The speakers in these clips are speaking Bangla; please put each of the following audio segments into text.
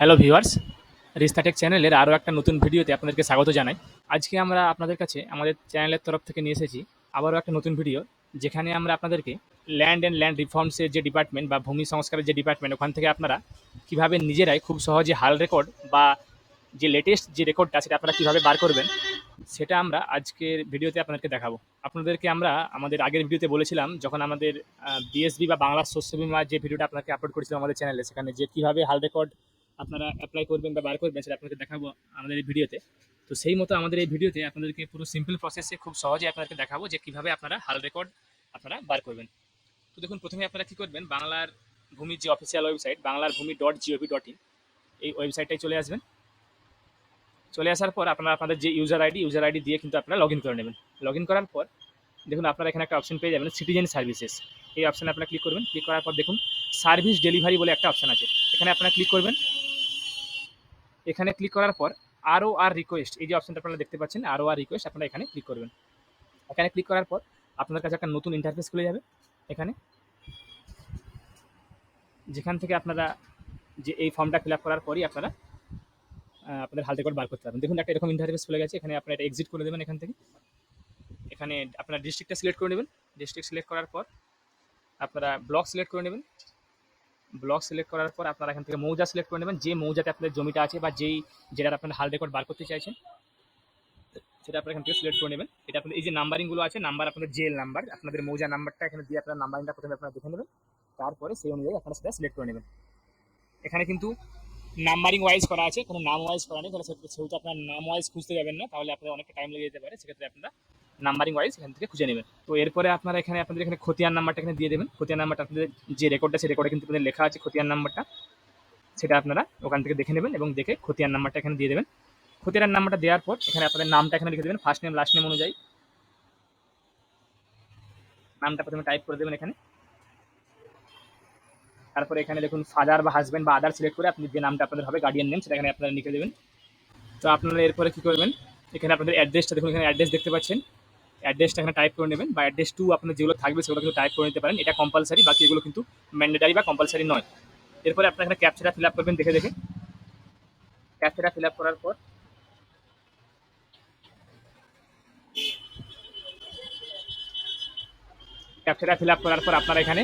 হ্যালো ভিউয়ার্স রিস্তাটেক চ্যানেলের আরও একটা নতুন ভিডিওতে আপনাদেরকে স্বাগত জানাই। আজকে আমরা আপনাদের কাছে আমাদের চ্যানেলের তরফ থেকে নিয়ে এসেছি আবারও একটা নতুন ভিডিও, যেখানে আমরা আপনাদেরকে ল্যান্ড অ্যান্ড ল্যান্ড রিফর্মসের যে ডিপার্টমেন্ট বা ভূমি সংস্কারের যে ডিপার্টমেন্ট, ওখান থেকে আপনারা কীভাবে নিজেরাই খুব সহজে হাল রেকর্ড বা যে লেটেস্ট যে রেকর্ডটা সেটা আপনারা কীভাবে বার করবেন, সেটা আমরা আজকের ভিডিওতে আপনাদেরকে দেখাবো। আপনাদেরকে আমরা আমাদের আগের ভিডিওতে বলেছিলাম, যখন আমাদের বিএসবি বা বাংলা শস্য বিমা যে ভিডিওটা আপনাকে আপলোড করেছিলাম আমাদের চ্যানেলে, সেখানে যে কীভাবে হাল রেকর্ড আপনারা অ্যাপ্লাই করবেন বা বার করবেন সেটা আপনাকে দেখাবো আমাদের এই ভিডিওতে। তো সেই মতো আমাদের এই ভিডিওতে আপনাদেরকে পুরো সিম্পল প্রসেসে খুব সহজে আপনাদেরকে দেখাবো যে কীভাবে আপনারা হাল রেকর্ড আপনারা বার করবেন। তো দেখুন, প্রথমে আপনারা কী করবেন, বাংলার ভূমির যে অফিসিয়াল ওয়েবসাইট বাংলার ভূমি ডট জিওভি ডট ইন এই ওয়েবসাইটটাই চলে আসবেন। চলে আসার পর আপনারা আপনাদের যে ইউজার আইডি ইউজার আইডি দিয়ে কিন্তু আপনারা লগ ইন করে নেবেন। লগ ইন করার পর দেখুন, আপনারা এখানে একটা অপশন পেয়ে যাবেন সিটিজেন সার্ভিসেস এই অপশানে আপনারা ক্লিক করবেন। ক্লিক করার পর দেখুন সার্ভিস ডেলিভারি বলে একটা অপশান আছে। এখানে আপনারা ক্লিক করবেন। এখানে ক্লিক করার পর আরও আর রিকোয়েস্ট এই যে অপশনটা আপনারা দেখতে পাচ্ছেন, আরও আর রিকোয়েস্ট আপনারা এখানে ক্লিক করবেন। এখানে ক্লিক করার পর আপনার কাছে একটা নতুন ইন্টারফেস খুলে যাবে, এখানে। যেখান থেকে আপনারা যে এই ফর্মটা ফিল আপ করার পরই আপনারা আপনাদের হাল রেকর্ড বার করতে পারবেন। দেখুন, একটা এরকম ইন্টারফেস খুলে গেছে, এখানে আপনারা এটা এক্সিট করে দেবেন এখান থেকে। এখানে আপনার ডিস্ট্রিক্টটা সিলেক্ট করে নেবেন। ডিস্ট্রিক্ট সিলেক্ট করার পর আপনারা ব্লক সিলেক্ট করে নেবেন। ব্লক সিলেক্ট করার পর আপনারা এখান থেকে মৌজা সিলেক্ট করে নেবেন। যে মৌজাতে আপনাদের জমিটা আছে বা যেই যেটার আপনার হাল রেকর্ড বার করতে চাইছেন, সেটা আপনারা এখান থেকে সিলেক্ট করে নেবেন। এটা আপনাদের এই যে নাম্বারিংগুলো আছে নাম্বার আপনাদের জেল নাম্বার আপনাদের মৌজা নাম্বারটা এখানে দিয়ে আপনার নাম্বারিংটা প্রথমে আপনারা দেখে নেবেন। তারপরে সেই অনুযায়ী আপনারা সেটা সিলেক্ট করে নেবেন। এখানে কিন্তু নাম্বারিং ওয়াইজ করা আছে, কোনো নাম ওয়াইজ করা নেই। তাহলে সেহেতু- আপনার নাম ওয়াইজ খুঁজতে যাবেন না, তাহলে আপনার অনেকটা টাইম লেগে যেতে পারে। সেক্ষেত্রে আপনারা নাম্বারিং ওয়াইজ এখান থেকে খুঁজে নেবেন। তো এরপরে আপনারা এখানে, আপনাদের এখানে খতিয়ান নাম্বারটা এখানে দিয়ে দেবেন। খতিয়ান নাম্বারটা আপনাদের যে রেকর্ডটা সেই রেকর্ডে কিন্তু আপনাদের লেখা আছে খতিয়ান নাম্বারটা সেটা আপনারা ওখান থেকে দেখে নেবেন এবং দেখে খতিয়ান নাম্বারটা এখানে দিয়ে দেবেন। খতিয়ান নাম্বারটা দেওয়ার পর এখানে আপনাদের নামটা এখানে লিখে দেবেন ফার্স্ট নেম লাস্ট নেম অনুযায়ী। নামটা প্রথমে টাইপ করে দেবেন এখানে। তারপরে এখানে দেখুন ফাদার বা হাজব্যান্ড বা আদার সিলেক্ট করে আপনি যে নামটা আপনাদের হবে গার্ডিয়ান নেম সেটা এখানে আপনারা লিখে দেবেন। তো আপনারা এরপরে কী করবেন? এখানে আপনাদের অ্যাড্রেসটা দেখুন, এখানে অ্যাড্রেস দেখতে পাচ্ছেন। অ্যাড্রেসটা এখানে টাইপ করে নেবেন বা অ্যাড্রেস টু আপনার যেগুলো থাকবে সেগুলো কিন্তু টাইপ করে নিতে পারেন। এটা কম্পালসারি বাকি এগুলো কিন্তু ম্যান্ডেটারি বা কম্পালসারি নয়। এরপরে আপনার এখানে ক্যাপচারটা ফিল আপ করবেন, দেখে দেখে। ক্যাপচারটা ফিল আপ করার পর ক্যাপচারটা ফিল আপ করার পর আপনারা এখানে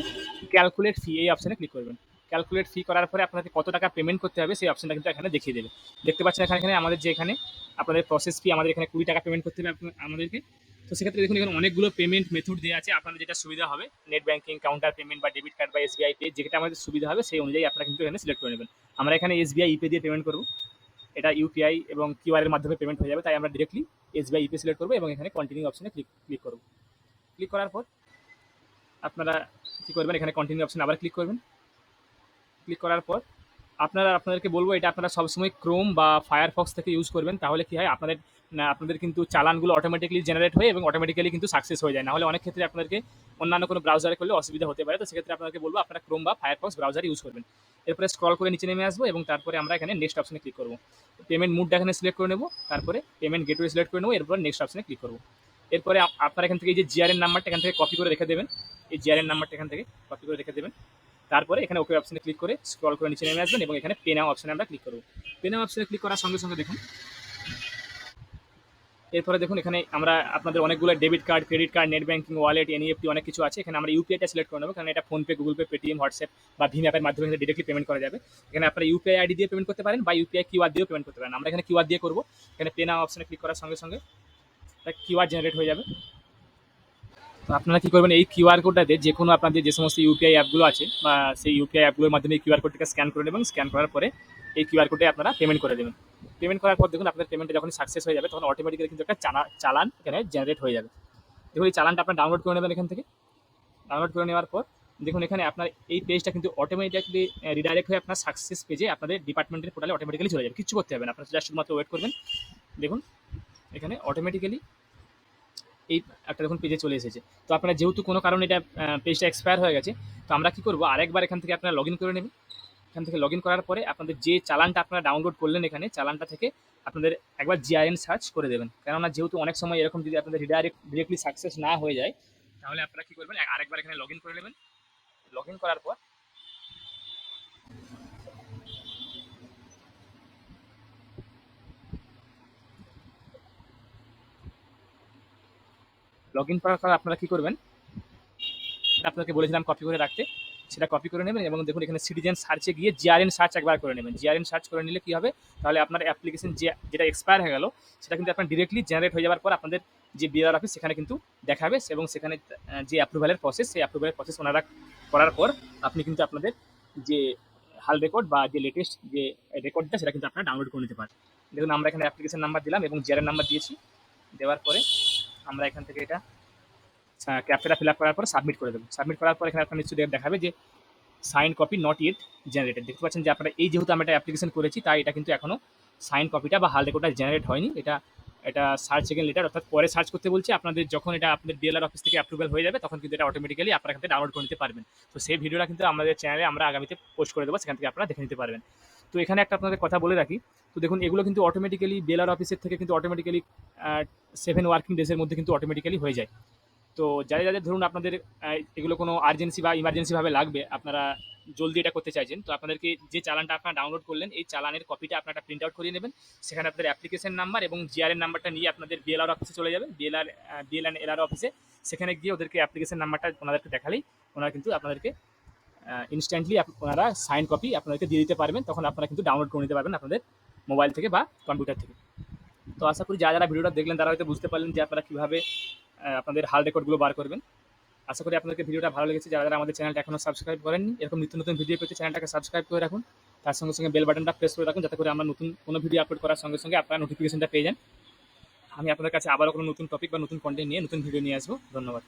ক্যালকুলেট ফি এই অপশানে ক্লিক করবেন। ক্যালকুলেট ফি করার পরে আপনাকে কত টাকা পেমেন্ট করতে হবে সেই অপশনটা কিন্তু এখানে দেখিয়ে দেবে। দেখতে পাচ্ছেন এখানে আমাদের যে এখানে আপনাদের প্রসেস ফি আমাদের এখানে কুড়ি টাকা পেমেন্ট করতে হবে আমাদেরকে। তো সেক্ষেত্রে দেখুন, এখানে অনেকগুলো পেমেন্ট মেথড দেওয়া আছে, আপনাদের যেটা সুবিধা হবে। নেট ব্যাঙ্কিং কাউন্টার পেমেন্ট বা ডেবিট কার্ড বা এসবিআই পে যেটা আমাদের সুবিধা হবে, সেই অনুযায়ী আপনারা কিন্তু এখানে সিলেক্ট করে নেবেন। আমরা এখানে এসবিআই ইপে দিয়ে পেমেন্ট করব। এটা ইউপিআই এবং কিউআর এর মাধ্যমে পেমেন্ট হয়ে যাবে, তাই আমরা ডিরেক্টলি এসবিআই ইপে সিলেক্ট করব এবং এখানে কন্টিনিউ অপশনে ক্লিক ক্লিক করব। ক্লিক করার পর আপনারা কী করবেন, এখানে কন্টিনিউ অপশন আবার ক্লিক করবেন। ক্লিক করার পর আপনারা, আপনাদেরকে বলব, এটা আপনারা সবসময় ক্রোম বা ফায়ারফক্স থেকে ইউজ করবেন, তাহলে কি হয়, আপনাদের আপনাদের কিন্তু চালানগুলো অটোমেটিক্যালি জেনারেট হয়ে এবং অটোমেটিক্যালি কিন্তু সাকসেস হয়ে যায়। না হলে অনেক ক্ষেত্রে আপনাদেরকে অন্যান্য কোনো ব্রাউজারে করলে অসুবিধা হতে পারে। তো সেক্ষেত্রে আপনাদেরকে বলব, আপনারা ক্রোম বা ফায়ারফক্স ব্রাউজার ইউজ করবেন। এরপরে স্ক্রল করে নিচে নেমে আসব এবং তারপরে আমরা এখানে নেক্সট অপশনে ক্লিক করব। পেমেন্ট মুডটা এখানে সিলেক্ট করে নেব, তারপরে পেমেন্ট গেটওয়ে সিলেক্ট করে নেব, এরপর নেক্সট অপশনে ক্লিক করব। এরপরে আপ- আপনারা এখান থেকে এই যে জিআরএন নাম্বারটা এখান থেকে কপি করে রেখে দেবেন। এই জিআরএন নাম্বারটা এখান থেকে কপি করে রেখে দেবেন। তারপরে এখানে ওকে অপশনে ক্লিক করে স্ক্রল করে নিচে নেমে আসবেন এবং এখানে পে অপশনে আমরা ক্লিক করব। পে অপশনে ক্লিক করার সঙ্গে সঙ্গে দেখুন এরপরে দেখুন, এখানে আমরা আপনাদের অনেকগুলো debit card credit card net banking wallet NEFT অনেক কিছু আছে। এখানে আমরা ইউপিআইটা সিলেক্ট করে নেব। কারণ এটা PhonePe Google Pay Paytm WhatsApp বা ভীম অ্যাপের মাধ্যমে ডিরেক্টলি পেমেন্ট করা যাবে। এখানে আপনারা ইউপিআই আইডি দিয়ে পেমেন্ট করতে পারেন বা ইউপিআই কিউআর দিয়েও পেমেন্ট করতে পারেন। আমরা এখানে কিউআর দিয়ে করব। এখানে পে নাও অপশনে ক্লিক করার সঙ্গে সঙ্গে কিউআর জেনারেট হয়ে যাবে। তো আপনারা কী করবেন, এই কিউআর কোডটাতে যে কোনো আপনাদের যে সমস্ত ইউপিআই অ্যাপগুলো আছে বা সেই ইউপিআই অ্যাপগুলোর মাধ্যমে কিউআর কোডটাকে স্ক্যান করে নেবেন। স্ক্যান করার পরে এই কিউআর কোডে আপনারা পেমেন্ট করে দেবেন। পেমেন্ট করার পর দেখুন আপনার পেমেন্টটা যখন সাকসেস হয়ে যাবে, তখন অটোমেটিক্যালি কিন্তু একটা চালা, চালান এখানে জেনারেট হয়ে যাবে। দেখুন এই চালানটা আপনার ডাউনলোড করে নেবেন এখান থেকে। ডাউনলোড করে নেওয়ার পর দেখুন এখানে আপনার এই পেজটা কিন্তু অটোমেটিকলি রিডাইরেক্ট হয়ে আপনার সাকসেস পেজে আপনাদের ডিপার্টমেন্টের পোর্টালে অটোমেটিক্যালি চলে যাবে। কিছু করতে হবে না, আপনার জাস্ট শুধুমাত্র ওয়েট করবেন। দেখুন, এখানে অটোমেটিক্যালি এই একটা দেখুন পেজে চলে এসেছে। তো আপনারা যেহেতু কোনো কারণে এটা পেজটা এক্সপায়ার হয়ে গেছে, তো আমরা কী করব? আরেকবার এখান থেকে আপনারা লগ ইন করে নেবেন। এখান থেকে লগ করার পরে আপনাদের যে চালানটা আপনারা ডাউনলোড করলেন এখানে, চালানটা থেকে আপনাদের একবার জিআইএন সার্চ করে দেবেন। কেননা যেহেতু অনেক সময় এরকম যদি আপনাদের রিডাইরেক্ট ডিরেক্টলি সাকসেস না হয়ে যায়, তাহলে আপনারা কী করবেন? আরেকবার এখানে লগ করে নেবেন। লগ করার পর লগ ইন করার পর আপনারা কী করবেন? আপনাকে বলেছিলাম কপি করে রাখতে। সেটা কপি করে নেবেন এবং দেখুন এখানে সিটিজেন সার্চে গিয়ে জিআরএন সার্চ একবার করে নেবেন। জিআরএন সার্চ করে নিলে কী হবে? তাহলে আপনার অ্যাপ্লিকেশন যে, যেটা এক্সপায়ার হয়ে গেল, সেটা কিন্তু আপনার ডিরেক্টলি জেনারেট হয়ে যাওয়ার পর আপনাদের যে বিআর অফিস সেখানে কিন্তু দেখাবে এবং সেখানে যে অ্যাপ্রুভালের প্রসেস সেই অ্যাপ্রুভালের প্রসেস ওনারা করার পর আপনি কিন্তু আপনাদের যে হাল রেকর্ড বা যে লেটেস্ট যে রেকর্ডটা সেটা কিন্তু আপনারা ডাউনলোড করে নিতে পারেন। দেখুন, আমরা এখানে অ্যাপ্লিকেশন নাম্বার দিলাম এবং জিআরএন নাম্বার দিয়েছি। দেওয়ার পরে আমরা এখান থেকে এটা ক্যাপচারটা ফিল আপ করার পর সাবমিট করে দেবো। সাবমিট করার পর এখানে আপনার নিশ্চয়ই দেখাবে যে sign copy not it generated দেখতে পাচ্ছেন যে আপনারা এই যেহেতু আমি একটা অ্যাপ্লিকেশন করেছি, তাই এটা কিন্তু এখনও সাইন কপিটা বা হাল রেকর্ডটা জেনারেট হয়নি। এটা এটা সার্চ সেকেন্ড লেটার অর্থাৎ পরে সার্চ করতে বলছে, আপনাদের যখন এটা আপনাদের বিএলআর অফিস থেকে অ্যাপ্রুভাল হয়ে যাবে, তখন কিন্তু এটা অটোমেটিক্যালি আপনারা এখান থেকে ডাউনলোড করে নিতে পারবেন। তো সেই ভিডিওটা কিন্তু আমাদের চ্যানেলে আমরা আগামীতে পোস্ট করে দেবো, সেখান থেকে আপনারা দেখে নিতে পারবেন। তো এখানে একটা আপনাদের কথা বলে রাখি, তো দেখুন, এগুলো কিন্তু অটোমেটিক্যালি বিএলআর অফিসের থেকে কিন্তু অটোমেটিক্যালি সেভেন ওয়ার্কিং ডেজের মধ্যে কিন্তু অটোমেটিক্যালি হয়ে যায়। তো যাদের যাদের ধরুন আপনাদের এগুলো কোনো আর্জেন্সি বা ইমার্জেন্সিভাবে লাগবে, আপনারা জলদি এটা করতে চাইছেন, তো আপনাদেরকে যে চালানটা আপনারা ডাউনলোড করলেন, এই চালানের কপিটা আপনারা প্রিন্ট আউট করিয়ে নেবেন। সেখানে আপনাদের অ্যাপ্লিকেশন নাম্বার এবং জিআরএন নাম্বারটা নিয়ে আপনাদের বিএলআর অফিসে চলে যাবে। বিএলআর বিএলআর এলআর অফিসে সেখানে গিয়ে ওদেরকে অ্যাপ্লিকেশন নাম্বারটা ওনাদেরকে দেখালেই ওনারা কিন্তু আপনাদেরকে ইনস্ট্যান্টলি ওনারা সাইন কপি আপনাদেরকে দিয়ে দিতে পারবেন। তখন আপনারা কিন্তু ডাউনলোড করে নিতে পারবেন আপনাদের মোবাইল থেকে বা কম্পিউটার থেকে। তো আশা করি যারা যারা ভিডিওটা দেখলেন তারা হয়তো বুঝতে পারলেন যে আপনারা কীভাবে আপনাদের হাল রেকর্ডগুলো বার করবেন। আশা করি আপনাদেরকে ভিডিওটা ভালো লেগেছে। যারা যারা আমাদের চ্যানেলটা এখনও সাবস্ক্রাইব করেননি, এরকম নিত্য নতুন ভিডিও পেতে চ্যানেলটাকে সাবস্ক্রাইব করে রাখুন। তার সঙ্গে সঙ্গে বেল বাটনটা প্রেস করে রাখুন, যাতে করে আমরা নতুন কোনো ভিডিও আপলোড করার সঙ্গে সঙ্গে আপনারা নোটিফিকেশনটা পেয়ে যান। আমি আপনাদের কাছে আবারও কোনো নতুন টপিক বা নতুন কন্টেন্ট নিয়ে, নতুন ভিডিও নিয়ে আসব। ধন্যবাদ।